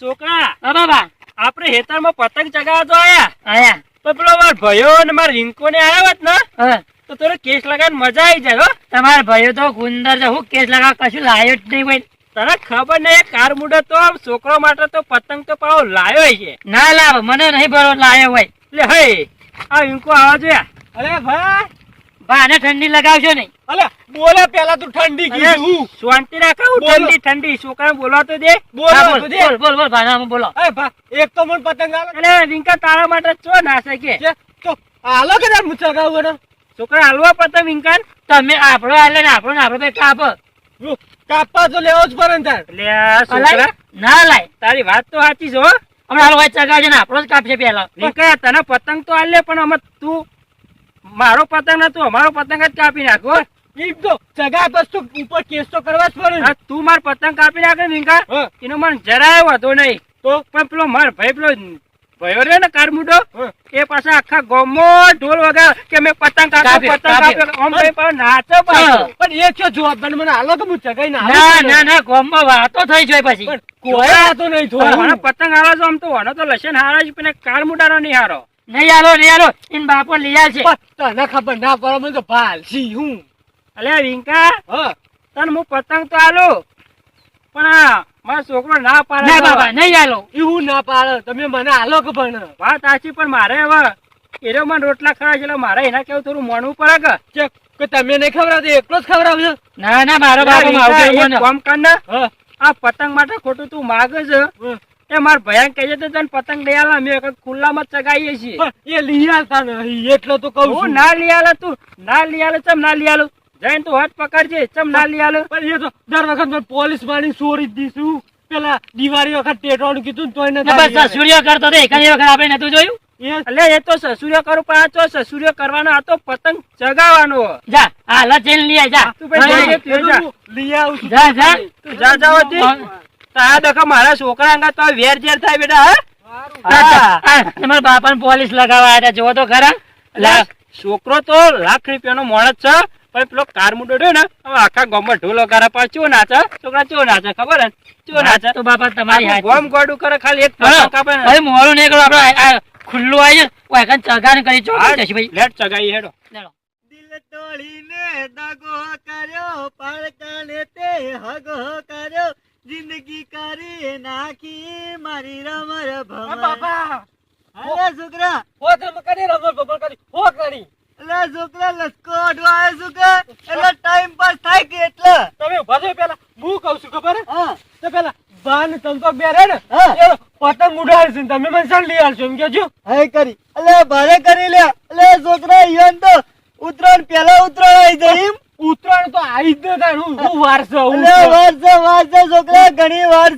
છોકરા. હા બાબા આપણે હેતરમાં પતંગ ચગાવવા તો આયા. આયા. તો પેલો મારો ભયો ને મારા રિંકો ને આવ્યો હોત ને હા. તો થોડો કેસ લગાવીને મજા આવી જાય હો. તમારા ભયો તો ગુંદર છે. હું કેસ લગાવ કશું લાયો જ નહીં ભાઈ તને ખબર નહીં કાર મુડો તો આમ છોકરો માટે તો પતંગ તો પાછો લાયો છે. ના લાવ મને નહીં ભરો લાયો હોય. એટલે હે આ રિંકો આવા જોયા. અરે ભાઈ બાને ઠંડી લગાવશો નહીં. અલે બોલે પેલા તું ઠંડી કીધું. શાંતિ રાખો ઠંડી ઠંડી. છોકરા બોલવા તો દે. હા, બોલ બોલ બોલ બોલ ભાના બોલો એ ભા એક તો મન પતંગ આલે. અલે રિંકા તારા માટે ચો ના શકે. તો આલો કે તાર મુચા ગાવ છોકરા હાલવા પતંગ વિંકાન તમે આપણો આલે ને આપણો ને આપણો ભાઈ કાપ. કાપા કાપવા તો લેવો જ પડે તાર. લે છોકરા. ના લાય. તારી વાત તો સાચી છે હો. હમણાં હાલવા ચગાવજે ને આપણો જ કાપશે પેલા. રિંકા તને પતંગ તો હાલ લે પણ અમે તું મારો પતંગ ના તું અમારો પતંગ જ કાપી નાખો ઈ તો ઉપર કેસ તો કરવા જ પડે તું માર પતંગ કાપી નાખે વિંકા એનો મને જરાય વાંધો નહીં. તો? પણ પેલો માર ભાઈ પેલો ભયો રે ને કારમુડો એ પાછા આખા ગામમાં ઢોલ વગા કે મેં પતંગ કાપ્યો પતંગ કાપ્યો. ભાઈ નાચો પણ એ છે જવાબ મને મને હાલો કે હું ચગાઈ ના ના ના? ના ગોમમાં વાતો થઈ જાય પછી. કોઈ નહીં પતંગ હારો આમ તો વનો તો લસણ હારો છે પણ કારમુડાનો નહીં હારો. નહીં આલો નહીં આલો. ઇન બાપો લઈ આવશે તને ખબર ના પડે મને તો હું. અલે રિંકા હા. તને હું પતંગ તો આલો. પણ મારો છોકરો ના પાડે ના. બાબા નહીં આલો. હું ના પાડે તમે મને આલો કે પણ? વાત સાચી પણ મારે હવે એરો મને રોટલા ખાવા છે એટલે મારે એના કેવું થોડું મોનવું પડે કે? કે તમે નહીં ખવડાવતો એકલો જ ખવડાવજો. ના ના મારો બાપો. એક કામ કર ને. આ પતંગ માટે ખોટું તું માગે છે. એ માર ભયાન કહીએ તો તને પતંગ લઈ આલા અમે વખત ખુલ્લામાં ચગાવીએ છીએ. એ લઈ આવતા નહીં એટલો તો કહું હું છું. ના લઈ આલે તું ના લઈ આલે ચમ ના લઈ આલું? જઈને તું હાથ પકડજે ચમ ના લઈ આલું? પણ એ તો દર વખત મેં પોલીસ મારી ચોરી જ પેલા દિવાળી વખત ટેટવાનું કીધું તોય ને બસ સસુરિયો કરતો દે કઈ વખત આપણે નતું જોયું? એ એટલે એ તો સસુર્ય કરું પણ આ તો સસુર્ય કરવાનો આ તો પતંગ ચગાવવાનો. જા હાલ જઈને લઈ જા. તું લઈ આવું જા જા. તું જા જાવ હા. દેખો મારા છોકરા અંગા તો વેર ઝેર થાય બેટા હા? તમારા બાપાને પોલીસ લગાવવા હતા જોવો તો ખરા. છોકરો તો લાખ રૂપિયાનો મોણસ છે પણ પેલો કાર મુંડો રહ્યો ને હવે આખા ગામમાં ઢોલો કરે પણ ચો નાચે છોકરા ચો નાચે ખબર હે? ચો નાચે તો બાપા તમારી હાથ ગોમ ગોડું કરે ખાલી એક કાપે ને. મોડું નહીં કરો આપણે આ ખુલ્લું આવી જાય ઓય કાન ચગાને કરી ચોકી જશે ભાઈ. લેટ ચગાઈ હેડો. દિલ તોડીને દગો કર્યો પડકાને તે હગો કર્યો. જિંદગી કરી નાખી મારી રમર ભમર. અરે છોકરા. હો તમે કરી રમર ભમર કરી હો કરી અલે છોકરા લસકો અડવાય છોકરા એટલે ટાઈમ પાસ થાય કે એટલે? તમે ઊભા થયો પેલા. હું કહું છું ખબર? હા. તો પેલા બાન ચંપક બે રે ને. એ પતંગ ઉડાડશે તમે મને શાન લઈ આવશો એમ કેજો હે કરી. અલે ભારે કરી લે અલે છોકરા ઈવન તો ઉતરાણ પેલા ઉતરાણ આવી જાય એમ. ઉત્તરાયણ તો આવી જ ન થાય. હું હું વારસો હું અલે વાર છે વાર છે છોકરા ઘણી વાર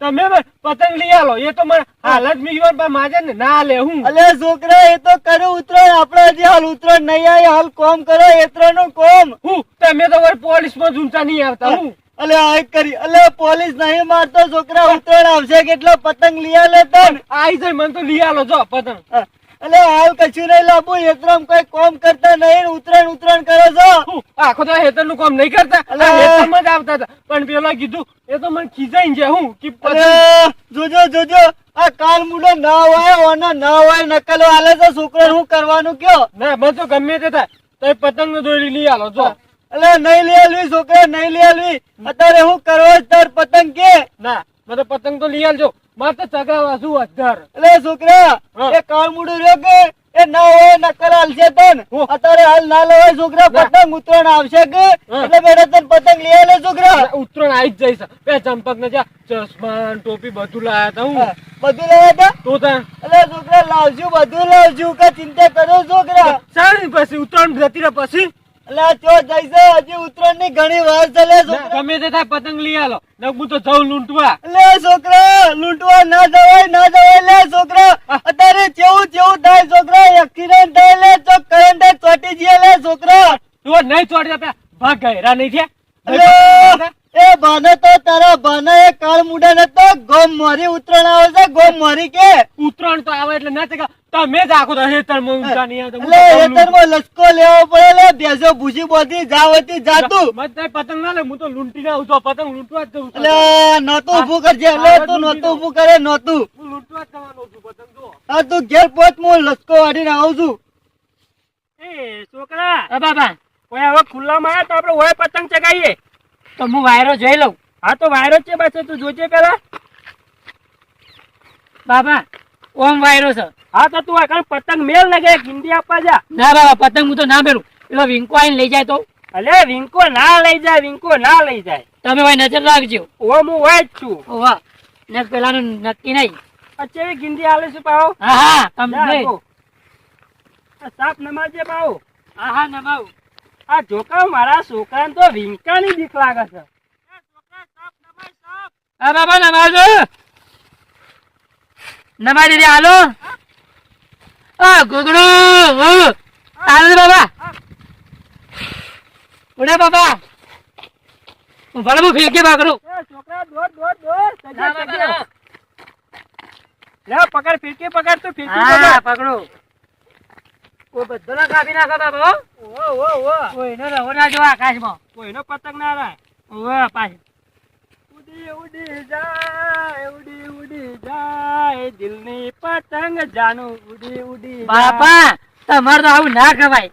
તમે પતંગ લઈ આલો. એ તો મને હાલત મીવન પર માજે ને ના લે હું. અલે છોકરા એ તો કર્યું ઉતરાણ આપડે જે હાલ ઉતરાણ નહીં આવી હાલ કોમ કરો એતરા નું કોમ. હું તમે તો વર પોલીસમાં ઝૂંચા નહીં આવતા. હું અલે આ કરી અલે પોલીસ નહીં મારતો છોકરા ઉતરાણ આવશે કેટલો પતંગ લઈ લેતા તો આઈ જાય મને તો લઈ આલો જો પતંગ. અલે હાલ કશું નહીં લાવવું એતરામ કઈ કોમ કરતા નહીં ઉતરણ ઉતરાણ કરો છો? આખો તો હેતરનું કામ નહીં કરતા. આ જ આવતા હતા. પણ પેલા કીધું એ તો મને ખીજાઈ જાય હું? કે જોજો જોજો આ કાલ મુડો ના હોય ઓનો ના હોય નકલો હાલે છે છોકરો હું કરવાનું કયો? ના બસ તો ગમે તે થાય. તો પતંગ દોરી લઈ આલો જો. અલે નહીં લઈ આલવી છોકરા નહીં લઈ આલવી. અત્યારે હું કરવો જ તાર પતંગ કે? ના. મને પતંગ તો લઈ આવજો મારે તો ચગાવા શું અધર એટલે છોકરા એ કાળ મુંડો રહ્યો કે? એ ના હોય ના કરાલ છે તન અત્યારે હાલ ના લેવાય છોકરા પતંગ ઉત્તરાયણ આવશે કે? એટલે બેટા તન પતંગ લઈ આલે છોકરા. ઉત્તરાયણ આવી જ જઈશ બે ચંપક ને જા. ચશ્મા ટોપી બધું લાયા તા હું. બધું લાયા તા તો તા એટલે છોકરા લાવજો બધું લાવજો. કે ચિંતા કરો છોકરા. સારી પછી ઉત્તરાયણ જતી રહે પછી? અલે ચો જઈશે હજી ઉતરાણની ઘણી વાર છે લે છોકરા. ગમે તે થાય પતંગ લઈ આલો. ને હું તો જઉં લૂંટવા. લે છોકરા લૂંટવા ના જવાય ના જવાય લે છોકરા. અત્યારે જેવું કેવું થાય છોકરા એક્સિડન્ટ થાય લે તો કરંટ ચોટી જઈએ લે છોકરા. તું નહીં આપે ભાગ ગયરા નહીં અલે એ બાને તો તારા બાને એ કાળ મુડા ને તો ગોમ મોરી ઉતરણ આવે છે ગોમ મોરી કે? ઉતરણ તો આવે એટલે ના ચકા તમે જ આખો તો હેતરમાં ઊંચા નહીં આવતા. એટલે હેતર હેતરમાં લસકો લેવો પડે લે બેજો ભૂસી બોધી જાવતી જાતું મત થાય પતંગ ના લે હું તો લૂંટી ના ઉતો પતંગ લૂંટવા જ જઉં. એટલે નતું ઊભું કરજે એટલે તું નતું ઊભું કરે નતું હું લૂંટવા જ જવાનો છું પતંગ જો હા તું ઘેર પહોંચ હું લસકો વાળીને આવું છું. એ છોકરા. હા બાપા ઓય હવે ખુલ્લામાં આવ્યા તો આપણે ઓય પતંગ ચગાવીએ. તો હું વાયરો જોઈ લઉં. હા તો વાયરો છે પાછો તું જોજે પેલા. બાબા ઓમ વાયરો છે. હા તો તું આગળ પતંગ મેલ ને કે હિન્દી આપવા જા. ના બાબા પતંગ હું તો ના મેળું પેલો વિંકો આવીને લઈ જાય તો. અલે વિંકો ના લઈ જાય વિંકો ના લઈ જાય. તમે ભાઈ નજર રાખજો. ઓ હું હોય જ છું. ઓવા ને પેલાનું નક્કી નહીં. અચ્છા ગિંદી આલે છે પાવ હા હા કમ્પ્લીટ સાપ નમાજે પાવ હા હા નમાવું. આ જોકા મારા છોકરાને તો વિંકાની બીક લાગે છે. હા બાબા નમાજો. નમાઈ દીધી હાલો. આ ગુગડો હાલો બાબા. ઉડે બાબા. હું ફેંકે બાકડું છોકરા દોડ પકડ ફિરકી પકડ તું ફિરકી પકડ. પકડું. ઓ બધો ના કાપી નાખો બાબા ઓ ઓ ઓ કોઈનો રવો ના જો આકાશમાં. કોઈનો પતંગ ના રાય ઓવે પાછળ ઉડી ઉડી જાય ઉડી ઉડી જાય દિલની પતંગ જાનું. ઉડી ઉડી બાપા તમારે તો આવું ના કહેવાય.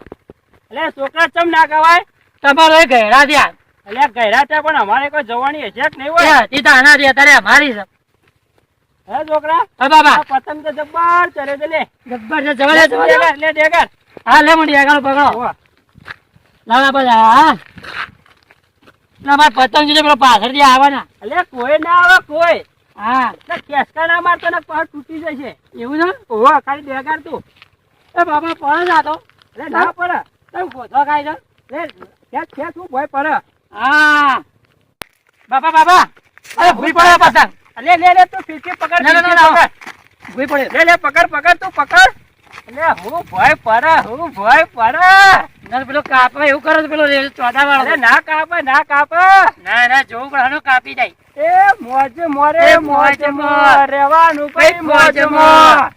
એટલે છોકરા ચમ ના કહેવાય? તમારો એ ગહેરા ત્યાં એટલે ગહેરા ત્યાં પણ અમારે કોઈ જવાની હશે નહીં હોય. એ તી આના તારે અમારી છે હે છોકરા? હા બાબા. પતંગ તો જબ્બર ચરે છે લે. ગબ્બર છે જવા દે જવા લે ડેગર. હા લે મંડી આગળ પકડો. લાવા બધા હા ના મારે પતંગ જોજે પેલો પાછળથી આવવાના. અલે કોઈ ના આવે કોઈ. હા. ને કેસકા ના મારતો ને પગ તૂટી જશે. એવું છે ઓવા ખાલી ડેગર તું. એ બાબા પડે તો. ના પડે. તમે ખાઈ છે. લે ખેંચ હું ભય પડે. હા. બાપા બાપા અરે ભૂઈ પડે પતંગ. અલે લે લે તું ફીરકી પકડ ના, ના, ના. ભૂઈ પડે. લે લે પકડ પકડ તું પકડ. લે હું ભય પડે હું ભય પડે. ના પેલો કાપે એવું કરો પેલો પેલો ચોદા વાળો ના કાપે ના કાપે. ના ના જોવું પણ કાપી જાય. એ મોજ મોરે મોજ મોજ મોર. રહેવાનું ભાઈ કઈ મોજ મોજ મો મોર.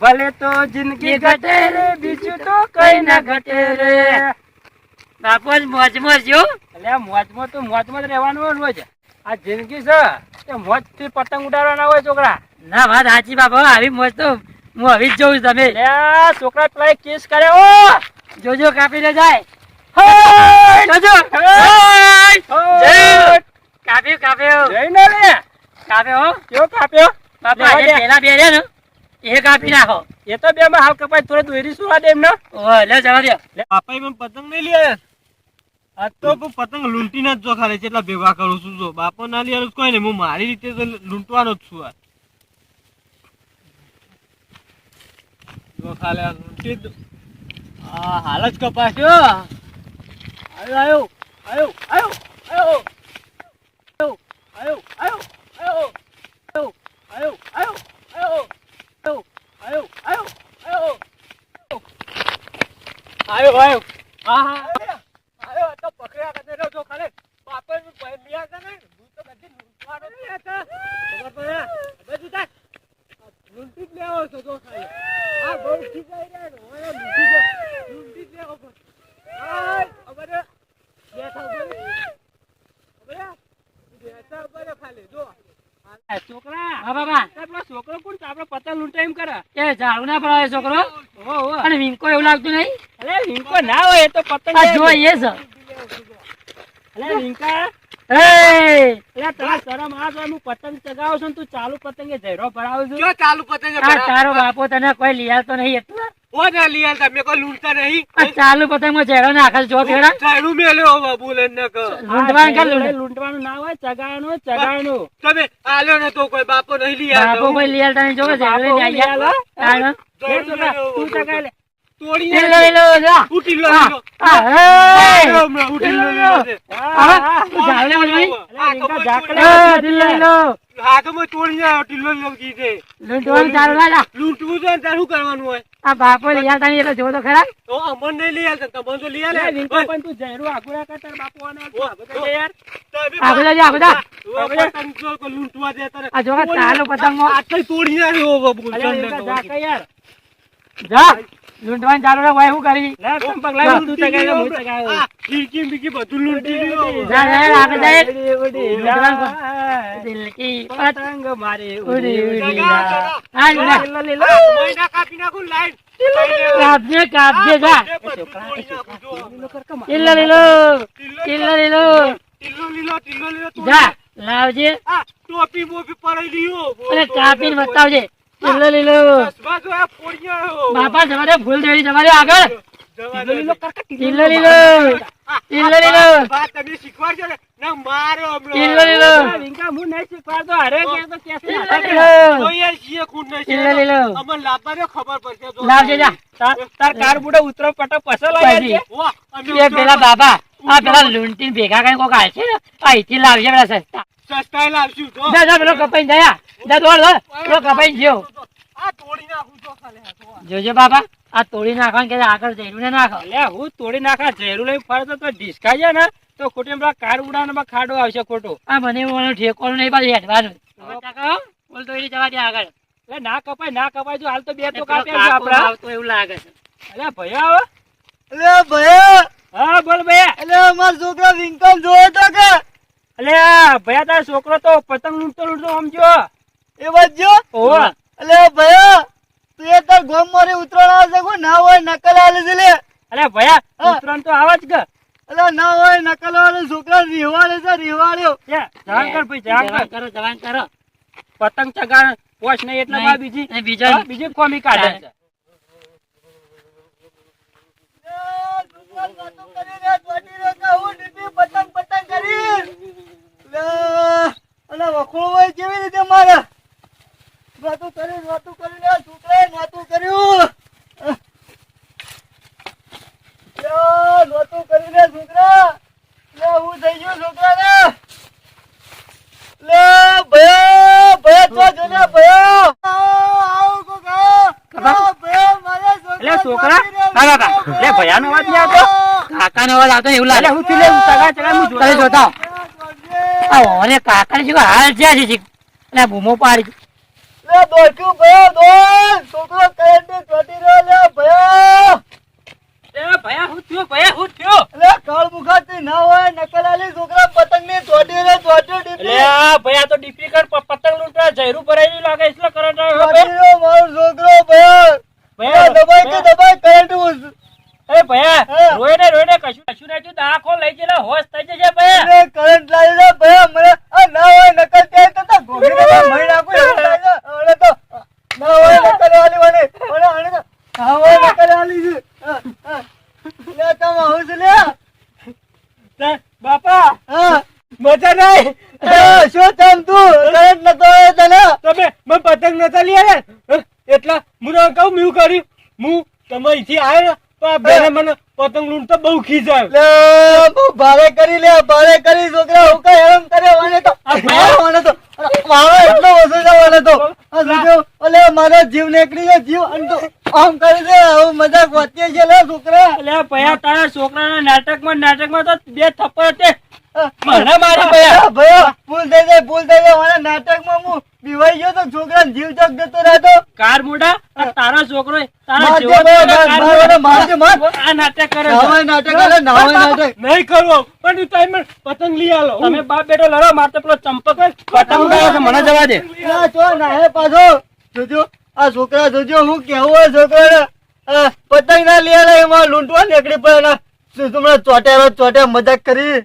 ભલે તો જિંદગી ઘટે રે બીજું તો કઈ ના ઘટે રે. બાપુ મોજ મોજ જો એટલે મોજમાં તો મોજમાં જ રહેવાનું હોય રોજ આ જિંદગી છે. તે મોજથી પતંગ ઉડાડવાના હોય છોકરા. ના વાત સાચી બાપા. આવી મોજ તો હું આવી જ જોઉં તમે. છોકરા પેલા કેસ કર્યો જોજો કાપીને જાય! જોજો! કાપ્યું કાપ્યું. જઈને લે કાપ્યો કેવો કાપ્યો? બાપા પેલા બે ને. એ કાપી નાખો. એ તો બે માં હાલ કપાય થોડે દોરી સુવા દે એમને? લે જવા દે. મને પતંગ નહીં આવ્યા? આ તો પતંગ લૂંટીને જ જો ખાલી એટલા ભેગા કરું છું જો બાપો ના આવ્યો કોઈ નહીં હું મારી રીતે લૂંટવાનો જ છું આ જો ખાલી આ લૂંટી જ હાલ જ કપાસ્યો આવ્યો આવ્યો આવ્યો આવ્યો આવ્યો આવ્યો આવ્યો આવ્યો આવ્યો આવ્યો આવ્યો આવ્યો આવ્યો આવ્યો આવ્યો આવ્યો આવ્યો હા હા છોકરો કોણ આપડે પતંગ લૂંટા ના પડાવે છોકરો. અને વિંકો એવું લાગતું નહીં? અરે વિંકો ના હોય એ પતંગ એ છે ભરાવું ચાલુ પતંગે તારો બાપો તને કોઈ લીયા તો નહીં એટલા. ઓના લિયા તમે કોઈ લૂંટતા નહીં. ચાલુ પતંગમાં નાખે જો ફેરા ચાલુ મેલ્યો બાબુ લૂંટવાનું ના હોય ચગાવાનું ચગાવાનું તમે આલ્યો ને તો કોઈ બાપો નહીં લિયા બાપો કોઈ લિયા જો ચહેરો બાપો લઈ આવતા નહીં એટલે જો તો ખરા તો અમન નહીં લઈ આવતા તમને તો લઈ પણ તું જયરું આઘું કરતા બાપો આગળ જા બધા જો લૂંટવા દે તારે જો તોડી યાર. જા લૂંટવાનું ચાલુ ભાઈ શું કરી લાવ, તું હું. આ બીકી બધું લૂંટી આગળ. દિલ કી પતંગ મારી ઉડી ઉડી. હા લે કાપી નાખું કાપજે કાપજે જા. લીલો લીલો લીલો લીલો જા લાવજે ટોપી બોપી પડાઈ લીયો અને કાપીને બતાવજે લીલો આવ્યો. બાપા તમારે ભૂલ થઈ તમારે આગળ જવા દે. લીલો લીલો લીલો. વાત તમે શીખવાડજો ને મારો લીલો. આ વિંકા હું નહીં શીખવાડતો, અરે કે તો કેસે. લીલો તો યાર નહીં છે. ટીલ્લો લીલો. અમર લાવવા દો, ખબર પડશે. લાવજે જા તાર તાર કાર બુડો ઉતરો પટો પસો. વાહ, અમે એ પેલા બાબા આ પેલા લુંટી ભેગા કઈ કોક હાલશે ને અહીંથી લાવજે પેલા સસ્તા સસ્તા લાવશું જો. જા જા પેલો કપાઈ જયા જા દોડ દોડ. પેલો કપાઈને જ્યો આ તોડી નાખું જો ખાલી આ જો. જોજો બાબા આ તોડી નાખવાનું કે આગળ જઈને ને નાખો? અલ્યા હું તોડી નાખા ઝેરું લઈને ફરતો તો ઢીસકાઈ જાય ને તો ખોટી પેલા કાર ઉડાડવામાં ખાડો આવશે ખોટો. આ મને એવું ઠેકોનું નહીં પાછું હેઠવાનું બોલ તો જવા દે આગળ. એટલે ના કપાય ના કપાય જો હાલ તો બે તો પેલો કાપ્યા છે કાકો આપડા આવતો એવું લાગે છે. અલ્યા ભૈયા અલે ભયા. હા બોલ ભૈયા. અલે માર છોકરો વિંકમ જોયો તો કે. અલ્યા ભૈયા તારો છોકરો તો પતંગ લૂંટતો લૂંટતો સમજો એ બાજુ ઓહો અલે ભયા તું એ તાર ગોમ મારી ઉતરણ આવે છે કો ના હોય નકલ આલે છે લે. અલ્યા ભયા હા. ઉતરાણ તો આવે જ કે. અલે ના હોય નકલ વાળો છોકરા રીવાળે છે રીવાળ્યો. કે જાણ કર ભાઈ જવાન કર. કરો જવાન કરો. પતંગ ચગાણ પોશ નહીં એટલે બા બીજી બીજા બીજી કોમી કાઢે છે. પતંગ પતંગ કરી અને વખોળવાય કેવી રીતે મારે? કર્યું. છોકરા. લે હું થઈ ગયો છોકરાને. લે ભયા ભયા તો જો ને ભયા. આવો, આવો કોક. કાકા. ભયા કાકા લે અવાજ નહીં આવતો. અવાજ આવતો એવું લાગે. હું થી લે હું ચગા ચગા હું જોતા જોતો કાકા ને શું હાલ છે છે? એટલે બૂમો પાડી. લે દોડ્યું ભયા દોડ છોકરો કરંટે ચોંટી રહ્યો લે ભયા. એ ભૈયા હું થયો ભૈયા હું થયો? લે કાળ મુખાતી ના હોય નકલ આલી છોકરા પતંગ ને ચોંટી રહ્યો ચોંટ્યો ડીપી. આ ભૈયા તો ડિફિકલ્ટ પતંગ લૂંટવા જયરું ભરાયેલું લાગે એટલે કરંટ આવ્યો ચોંટી રહ્યો મારો છોકરો ભયા. ભૈયા દબાઈ કે દબાઈ કરંટ ઉસ એ ભયા. રોઈને રોઈને કશું કશું. દાખો લઈ જઈને હોશ થઈ જશે ભૈયા. કરંટ લાવી દે ભયા મને આ ના હોય નકલ તે તો તો ગોગી ને મહી નાખું એવું લાગે હવે તો ના હોય નકલ વાલી મને મને આને તો હા હોય નકલ વાલી છે હા, હા. લે તમે આવું છે લે તે બાપા હા મજા નહીં એ, શું થયું તું કરંટ નતો આવ્યો તને તમે મને પતંગ નતા લઈ આવ્યા એટલે હું તો કહું મેં કર્યું હું તમે અહીંથી તો બેને મને પતંગ લૂંટતો બહુ ખીજાયો લે બહુ ભારે કરી લે ભારે કરી છોકરા હું કઈ હેરાન કરે મને તો? મને તો? મારો એટલો ઓછો છે મને તો? ઓલે મારો જીવ નીકળી ગયો જીવ અને તો આમ કરી દે હું મજાક વાંચીએ છે લે છોકરા. એટલે પયા તારા છોકરાના નાટકમાં નાટકમાં તો બે થપ્પડ મને મને મારી ભયા. ભયા ભૂલ થઈ જાય ભૂલ થઈ જાય. મારા નાટકમાં હું બીવાઈ ગયો તો છોકરા જીવ જગ જતો રહેતો. કાર મોઢા? તારા છોકરો તારા જીવ. મારજે, માર. આ નાટક કરે છે. નાટક કરે નાવાય નાટક. નહીં કરવો પણ તમે પતંગ લઈ આલો. તમે બાપ બેટો લડો માર તો પેલો ચંપક પતંગ ઉડાડ્યો છે મને જવા દે. ના જો ના હે પાછો. જોજો આ છોકરા જોજો હું કેવું છોકરા પતંગ ના લઈ આલે એમાં લૂંટવા નીકળી પડે ચોટે ચોટે મજાક કરી?